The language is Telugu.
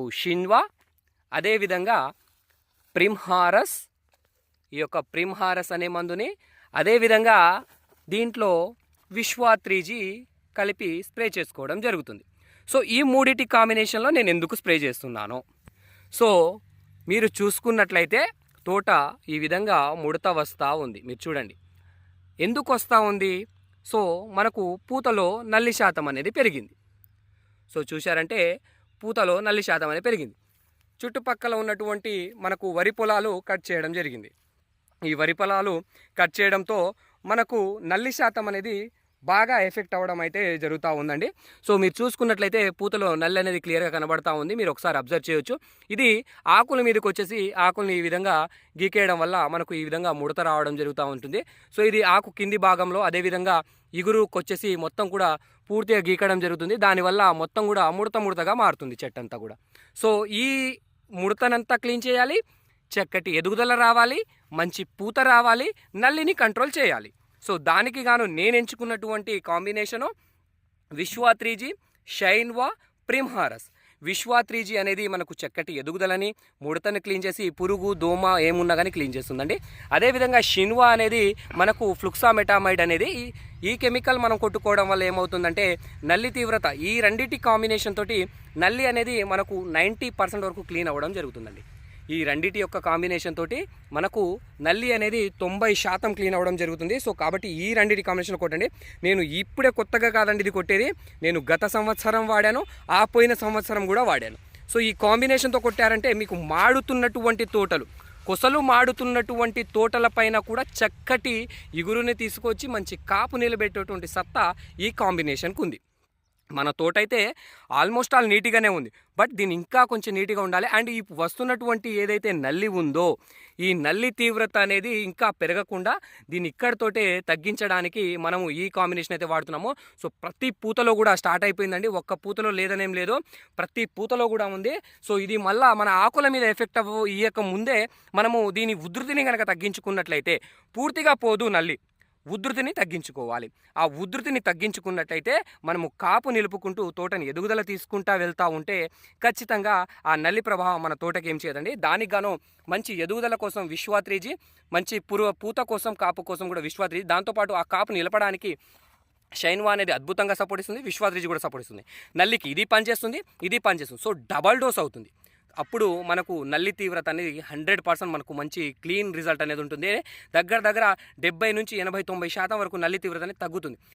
షిన్వా అదేవిధంగా ప్రిమ్హారస్ ఈ యొక్క ప్రిమ్హారస్ అనే మందుని అదేవిధంగా దీంట్లో విశ్వా త్రీజీ కలిపి స్ప్రే చేసుకోవడం జరుగుతుంది. సో ఈ మూడిటి కాంబినేషన్లో నేను ఎందుకు స్ప్రే చేస్తున్నాను. సో మీరు చూసుకున్నట్లయితే తోట ఈ విధంగా ముడత వస్తూ ఉంది. మీరు చూడండి. ఎందుకు వస్తూ ఉంది? సో మనకు పూతలో నల్లి శాతం అనేది పెరిగింది. సో చూశారంటే పూతలో నల్లి శాతం అనేది పెరిగింది. చుట్టుపక్కల ఉన్నటువంటి మనకు వరి పొలాలు కట్ చేయడం జరిగింది. ఈ వరి పొలాలు కట్ చేయడంతో మనకు నల్లి శాతం అనేది బాగా ఎఫెక్ట్ అవ్వడం అయితే జరుగుతూ ఉందండి. సో మీరు చూసుకున్నట్లయితే పూతలో నల్లి అనేది క్లియర్గా కనబడతా ఉంది. మీరు ఒకసారి అబ్జర్వ్ చేయొచ్చు. ఇది ఆకుల మీదకి వచ్చేసి ఆకుల్ని ఈ విధంగా గీకేయడం వల్ల మనకు ఈ విధంగా ముడత రావడం జరుగుతూ ఉంటుంది. సో ఇది ఆకు కింది భాగంలో అదేవిధంగా ఇగురుకొచ్చేసి మొత్తం కూడా పూర్తిగా గీకడం జరుగుతుంది. దానివల్ల మొత్తం కూడా ముడత ముడతగా మారుతుంది చెట్టు అంతా కూడా. సో ఈ ముడతనంతా క్లీన్ చేయాలి. చక్కటి ఎదుగుదల రావాలి. మంచి పూత రావాలి. నల్లిని కంట్రోల్ చేయాలి. సో దానికి గాను నేను ఎంచుకున్నటువంటి కాంబినేషను విశ్వా త్రీజీ షైన్వా ప్రిమ్హారస్ విశ్వా త్రీజీ అనేది మనకు చక్కటి ఎదుగుదలని ముడతను క్లీన్ చేసి పురుగు దోమ ఏమున్నా కానీ క్లీన్ చేస్తుందండి. అదేవిధంగా షిన్వా అనేది మనకు ఫ్లుక్సామెటామైడ్ అనేది ఈ- ఈ కెమికల్ మనం కొట్టుకోవడం వల్ల ఏమవుతుందంటే నల్లి తీవ్రత ఈ రెండింటి కాంబినేషన్ తోటి నల్లి అనేది మనకు నైంటీ పర్సెంట్ వరకు క్లీన్ అవ్వడం జరుగుతుందండి. ఈ రెండిటి యొక్క కాంబినేషన్ తోటి మనకు నల్లి అనేది తొంభై శాతం క్లీన్ అవ్వడం జరుగుతుంది. సో కాబట్టి ఈ రెండిటి కాంబినేషన్ కొట్టండి. నేను ఇప్పుడే కొత్తగా కాదండి ఇది కొట్టేది. నేను గత సంవత్సరం వాడాను ఆ పోయిన సంవత్సరం కూడా వాడాను. సో ఈ కాంబినేషన్తో కొట్టారంటే మీకు మాడుతున్నటువంటి తోటలు కొసలు మాడుతున్నటువంటి తోటల పైన కూడా చక్కటి ఇగురుని తీసుకొచ్చి మంచి కాపు నిలబెట్టేటువంటి సత్తా ఈ కాంబినేషన్కు ఉంది. మన తోట అయితే ఆల్మోస్ట్ ఆల్ నీట్గానే ఉంది. బట్ దీని ఇంకా కొంచెం నీట్గా ఉండాలి. అండ్ ఈ వస్తున్నటువంటి ఏదైతే నల్లి ఉందో ఈ నల్లి తీవ్రత అనేది ఇంకా పెరగకుండా దీన్ని ఇక్కడతోటే తగ్గించడానికి మనము ఈ కాంబినేషన్ అయితే వాడుతున్నాము. సో ప్రతి పూతలో కూడా స్టార్ట్ అయిపోయిందండి. ఒక్క పూతలో లేదనేం లేదు. ప్రతి పూతలో కూడా ఉంది. సో ఇది మళ్ళా మన ఆకుల మీద ఎఫెక్ట్ అవ్వ ఇయ్యక ముందే మనము దీని ఉధృతిని కనుక తగ్గించుకున్నట్లయితే పూర్తిగా పోదు నల్లి. ఉధృతిని తగ్గించుకోవాలి. ఆ ఉధృతిని తగ్గించుకున్నట్లయితే మనము కాపు నిలుపుకుంటూ తోటని ఎదుగుదల తీసుకుంటా వెళ్తూ ఉంటే ఖచ్చితంగా ఆ నల్లి ప్రభావం మన తోటకి ఏం చేయదండి. దానికి గాను మంచి ఎదుగుదల కోసం విశ్వాత్రిజీ మంచి పురువ పూత కోసం కాపు కోసం కూడా విశ్వాత్రిజీ దాంతోపాటు ఆ కాపు నిలపడానికి షైన్వా అనేది అద్భుతంగా సపోర్ట్ ఇస్తుంది విశ్వాత్రిజీ కూడా సపోర్ట్ ఇస్తుంది. నల్లికి ఇది పనిచేస్తుంది ఇది పనిచేస్తుంది. సో డబల్ డోస్ అవుతుంది. అప్పుడు మనకు నల్లి తీవ్రత అనేది హండ్రెడ్ పర్సెంట్ మనకు మంచి క్లీన్ రిజల్ట్ అనేది ఉంటుంది. దగ్గర దగ్గర డెబ్బై నుంచి ఎనభై తొంభై శాతం వరకు నల్లి తీవ్రత అనేది తగ్గుతుంది.